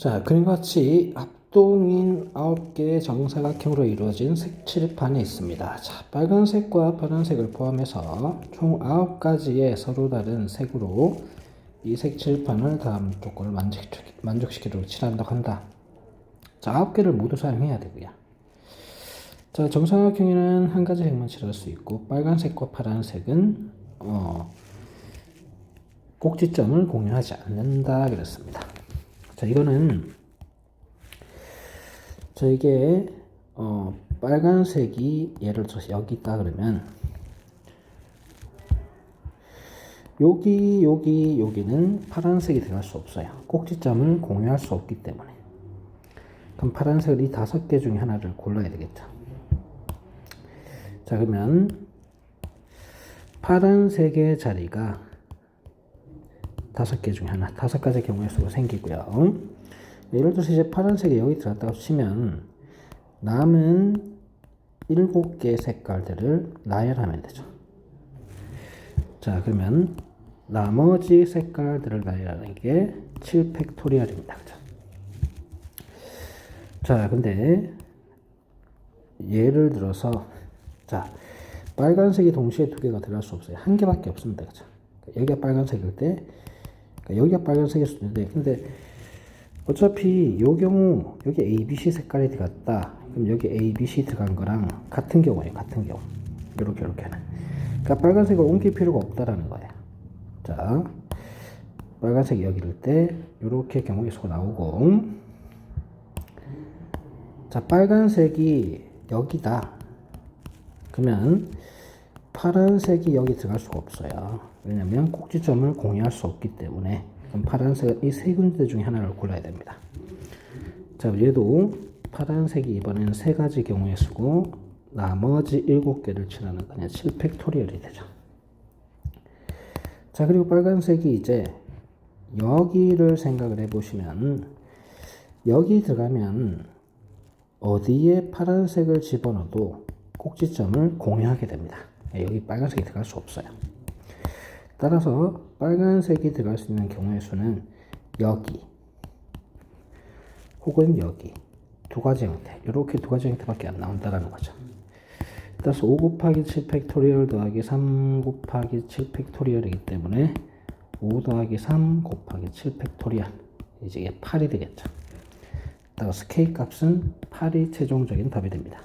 자, 그림과 같이 합동인 9개의 정사각형으로 이루어진 색칠판이 있습니다. 자, 빨간색과 파란색을 포함해서 총 9가지의 서로 다른 색으로 이 색칠판을 다음 조건을 만족시키- 만족시키도록 칠한다고 한다. 자, 9개를 모두 사용해야 되고요. 자, 정사각형에는 한 가지 색만 칠할 수 있고 빨간색과 파란색은 어, 꼭지점을 공유하지 않는다 그랬습니다. 자, 이거는 자, 이게 어, 빨간색이 예를 들어서 여기 있다 그러면 여기 여기 여기는 파란색이 들어갈 수 없어요. 꼭지점을 공유할 수 없기 때문에. 그럼 파란색을 이 다섯 개 중에 하나를 골라야 되겠죠. 자, 그러면 파란색의 자리가 다섯 개 중에 하나, 다섯 가지 경우의 수가 생기고요. 예를 들어서 이제 파란색이 여기 들어갔다고 치면 남은 일곱 개의 색깔들을 나열하면 되죠. 자, 그러면 나머지 색깔들을 나열하는 게 7팩토리얼입니다. 그죠? 자, 근데 예를 들어서 자, 빨간색이 동시에 두 개가 들어갈 수 없어요. 한 개밖에 없습니다. 그죠? 여기가 빨간색일 때 여기가 빨간색일 수도 있는데 근데 어차피 요 경우 여기 ABC 색깔이 들어갔다. 그럼 여기 ABC 들어간 거랑 같은 경우예요. 같은 경우. 이렇게 이렇게는. 그러니까 빨간색을 옮길 필요가 없다라는 거예요. 자, 빨간색이 여기일 때 이렇게 경우의 수가 나오고 자, 빨간색이 여기다. 그러면 파란색이 여기 들어갈 수가 없어요. 왜냐면 꼭지점을 공유할 수 없기 때문에 그럼 파란색 이세 군데 중에 하나를 골라야 됩니다. 자, 얘도 파란색이 이번에는 세 가지 경우의 수고 나머지 일곱 개를 칠하는 그냥 7팩토리얼이 되죠. 자, 그리고 빨간색이 이제 여기를 생각을 해보시면 여기 들어가면 어디에 파란색을 집어넣어도 꼭지점을 공유하게 됩니다. 여기 빨간색이 들어갈 수 없어요. 따라서 빨간색이 들어갈 수 있는 경우의 수는 여기 혹은 여기 두 가지 형태 이렇게 두 가지 형태밖에 안 나온다라는 거죠. 따라서 5 곱하기 7 팩토리얼 더하기 3 곱하기 7 팩토리얼이기 때문에 5 더하기 3 곱하기 7 팩토리얼 이제 이게 8이 되겠죠. 따라서 k 값은 8이 최종적인 답이 됩니다.